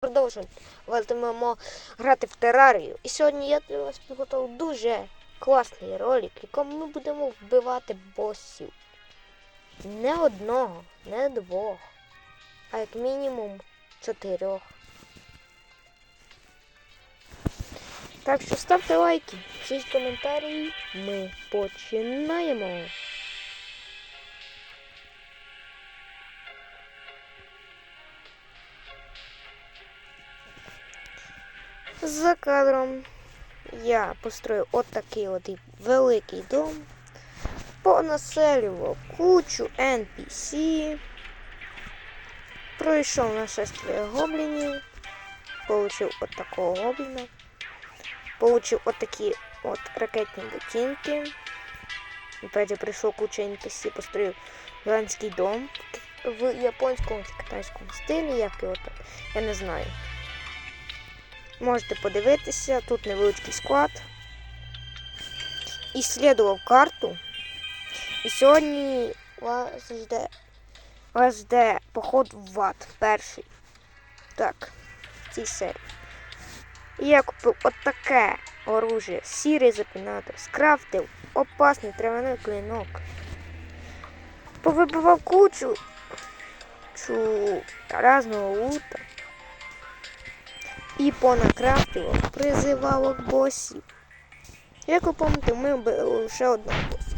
продовжуватимемо грати в терарію. І сьогодні я для вас підготував дуже класний ролик, в якому ми будемо вбивати босів. Не одного, не двох, а як мінімум чотирьох. Так що ставте лайки, пишіть коментарі. Ми починаємо. За кадром я построю от такий от великий дом, понаселював кучу NPC, пройшов нашествие гоблінів, получив от такого гобліна, получив от такі от ракетні ботинки. Опять же прийшов куча NPC, построїв гігантський дом в японському чи китайському стилі, як його так, я не знаю. Можете подивитися, тут невеличкий склад. Іслідував карту. І сьогодні вас жде, вас жде поход в ад перший. Так, в цій серії. І я купив отаке оружие, сірий запінатор, скрафтив опасний травяний клинок. Повибивав кучу чу, разного лута і понакрафтував призивалок босів. Як ви пам'ятаєте, ми вбили лише одного боса.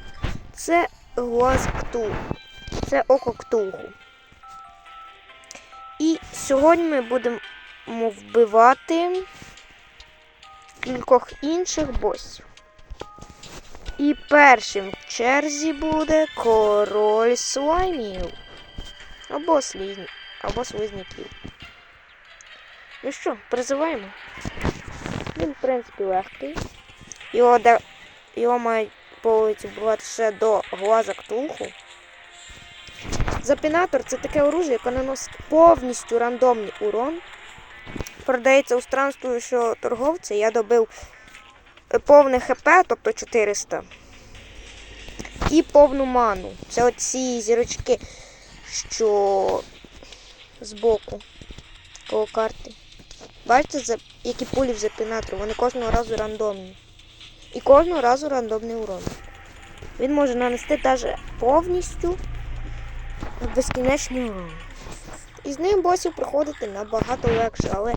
Це глаз Ктулху. Це око Ктулху. І сьогодні ми будемо вбивати кількох інших босів. І першим в черзі буде король слаймів. Або слізні, або слизняків. Ну що, призиваємо. Він, в принципі, легкий. Його, де... Його мають повністю вбивати ще до глаза ктулху. Запінатор це таке оружие, яке наносить повністю рандомний урон. Продається у странствуючого торговця. Я добив повне ХП, тобто 400. І повну ману. Це оці зірочки, що збоку коло карти. Бачите, які пулі в запінатору, вони кожного разу рандомні. І кожного разу рандомний урон. Він може нанести навіть повністю безкінечний урон. І з ним босів проходити набагато легше, але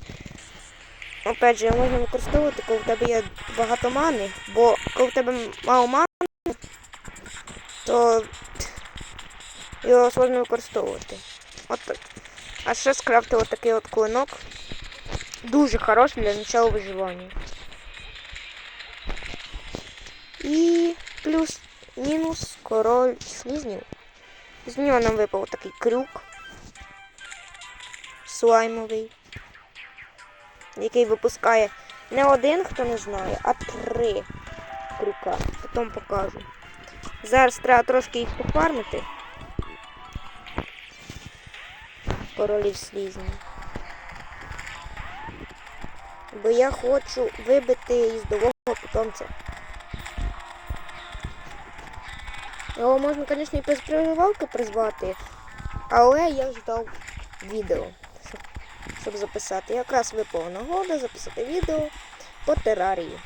опять же, його можна використовувати, коли в тебе є багато мани, бо коли в тебе мало мани, то його сложно використовувати. От так. А ще скрафтив отакий от клинок. Дуже хороший для начала виживання. І плюс мінус король слизнів. З нього нам випав такий крюк слаймовий, який випускає не один, хто не знає, а три крюка. Потім покажу. Зараз треба трошки їх пофармити. Королів слізнів. Бо я хочу вибити їздового питомця. Його можна, звісно, і без прививалки призвати, але я ждав відео, щоб, щоб записати. Якраз випала нагода записати відео по терарії.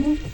Mm-hmm.